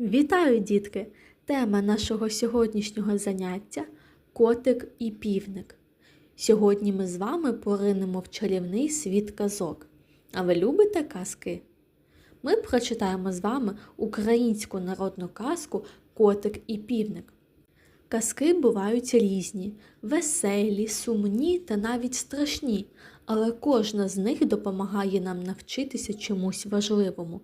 Вітаю, дітки! Тема нашого сьогоднішнього заняття котик і півник. Сьогодні ми з вами поринемо в чарівний світ казок. А ви любите казки? Ми прочитаємо з вами українську народну казку Котик і півник. Казки бувають різні, веселі, сумні та навіть страшні, але кожна з них допомагає нам навчитися чомусь важливому.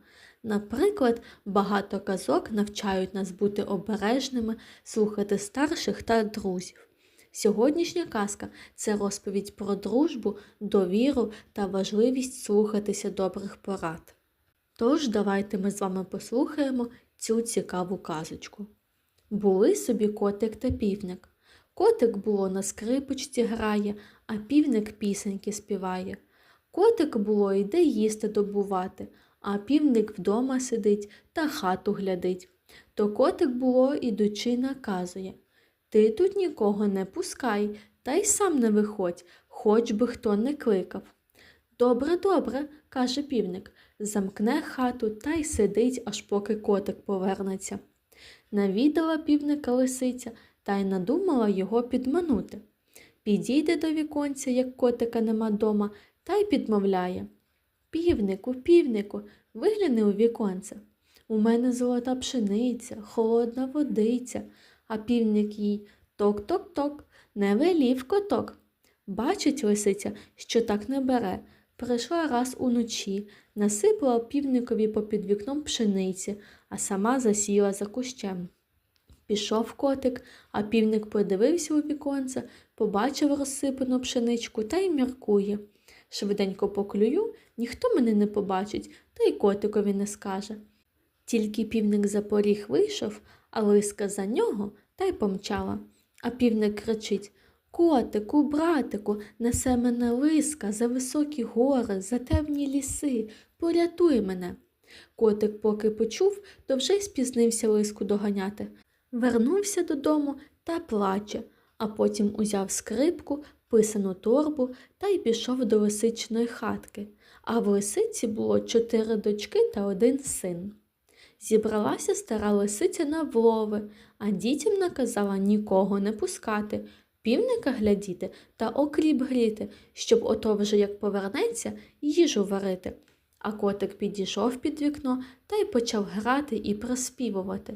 Наприклад, багато казок навчають нас бути обережними, слухати старших та друзів. Сьогоднішня казка це розповідь про дружбу, довіру та важливість слухатися добрих порад. Тож давайте ми з вами послухаємо цю цікаву казочку. Були собі котик та півник. Котик було на скрипочці грає, а півник пісеньки співає. Котик було йде їсти добувати, а півник вдома сидить та хату глядить. То котик було, ідучи, наказує Ти тут нікого не пускай, та й сам не виходь, хоч би хто не кликав. Добре, добре, каже півник, замкне хату та й сидить, аж поки котик повернеться. Навідала півника лисиця та й надумала його підманути. Підійде до віконця, як котика нема дома, та й підмовляє. Півнику, півнику, вигляни у віконце. У мене золота пшениця, холодна водиця, а півник їй ток-ток-ток, не велів коток. Бачить лисиця, що так не бере. Прийшла раз уночі, насипала півникові попід вікном пшениці, а сама засіла за кущем. Пішов котик, а півник подивився у віконце, побачив розсипану пшеничку та й міркує. Швиденько поклюю, ніхто мене не побачить, та й котикові не скаже. Тільки півник за поріг вийшов, а лиска за нього та й помчала. А півник кричить Котику, братику, несе мене лиска за високі гори, за темні ліси, порятуй мене. Котик, поки почув, то вже й спізнився лиску доганяти. Вернувся додому та плаче, а потім узяв скрипку, писану торбу та й пішов до лисичної хатки. А в лисиці було чотири дочки та один син. Зібралася стара лисиця на влови, а дітям наказала нікого не пускати, півника глядіти та окріп гріти, щоб ото вже як повернеться, їжу варити. А котик підійшов під вікно та й почав грати і проспівувати.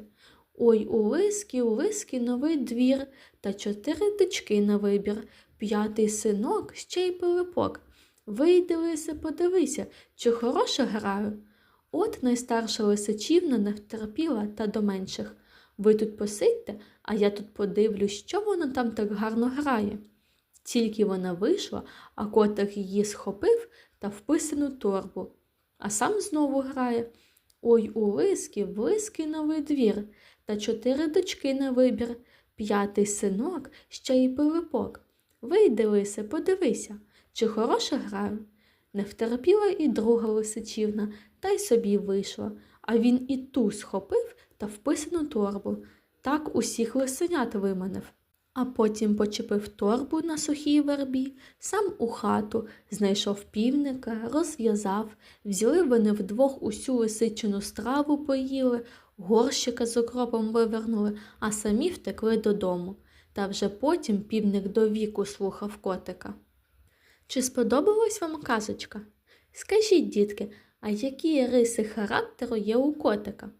Ой, у лиски, у лиски новий двір, та чотири дички на вибір, п'ятий синок, ще й пилипок. Вийди, лисе, подивися, чи хороше граю. От найстарша лисичівна не втерпіла та до менших. Ви тут посидьте, а я тут подивлюсь, що вона там так гарно грає. Тільки вона вийшла, а котик її схопив та вписану торбу, а сам знову грає. Ой, у лиски, в лиски новий двір, та чотири дочки на вибір, п'ятий синок, ще й пилипок. Вийди, лисе, подивися, чи хороше граю. Не втерпіла і друга лисичівна, та й собі вийшла, а він і ту схопив та вписану торбу. Так усіх лисенят виманив. А потім почепив торбу на сухій вербі, сам у хату, знайшов півника, розв'язав, взяли вони вдвох усю лисичину страву поїли, горщика з окропом вивернули, а самі втекли додому. Та вже потім півник до віку слухав котика. Чи сподобалась вам казочка? Скажіть, дітки, а які риси характеру є у котика?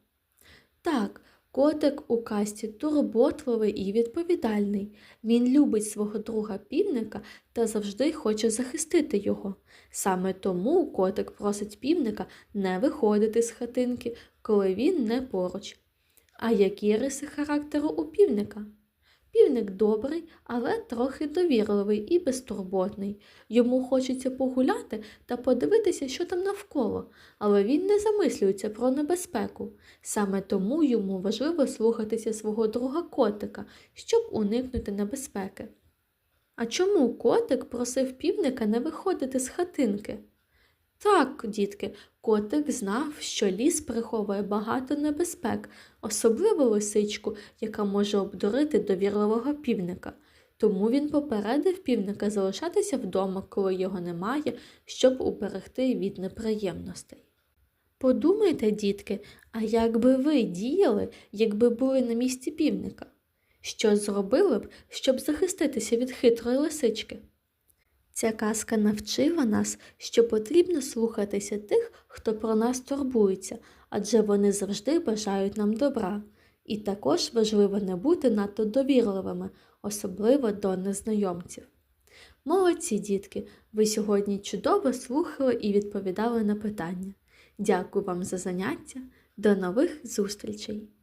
Так, котик у касті турботливий і відповідальний. Він любить свого друга півника та завжди хоче захистити його. Саме тому котик просить півника не виходити з хатинки, коли він не поруч. А які риси характеру у півника? Півник добрий, але трохи довірливий і безтурботний. Йому хочеться погуляти та подивитися, що там навколо, але він не замислюється про небезпеку. Саме тому йому важливо слухатися свого друга котика, щоб уникнути небезпеки. А чому котик просив півника не виходити з хатинки? Так, дітки, котик знав, що ліс приховує багато небезпек, особливо лисичку, яка може обдурити довірливого півника. Тому він попередив півника залишатися вдома, коли його немає, щоб уберегти від неприємностей. Подумайте, дітки, а як би ви діяли, якби були на місці півника? Що зробили б, щоб захиститися від хитрої лисички? Ця казка навчила нас, що потрібно слухатися тих, хто про нас турбується, адже вони завжди бажають нам добра. І також важливо не бути надто довірливими, особливо до незнайомців. Молодці, дітки, ви сьогодні чудово слухали і відповідали на питання. Дякую вам за заняття. До нових зустрічей!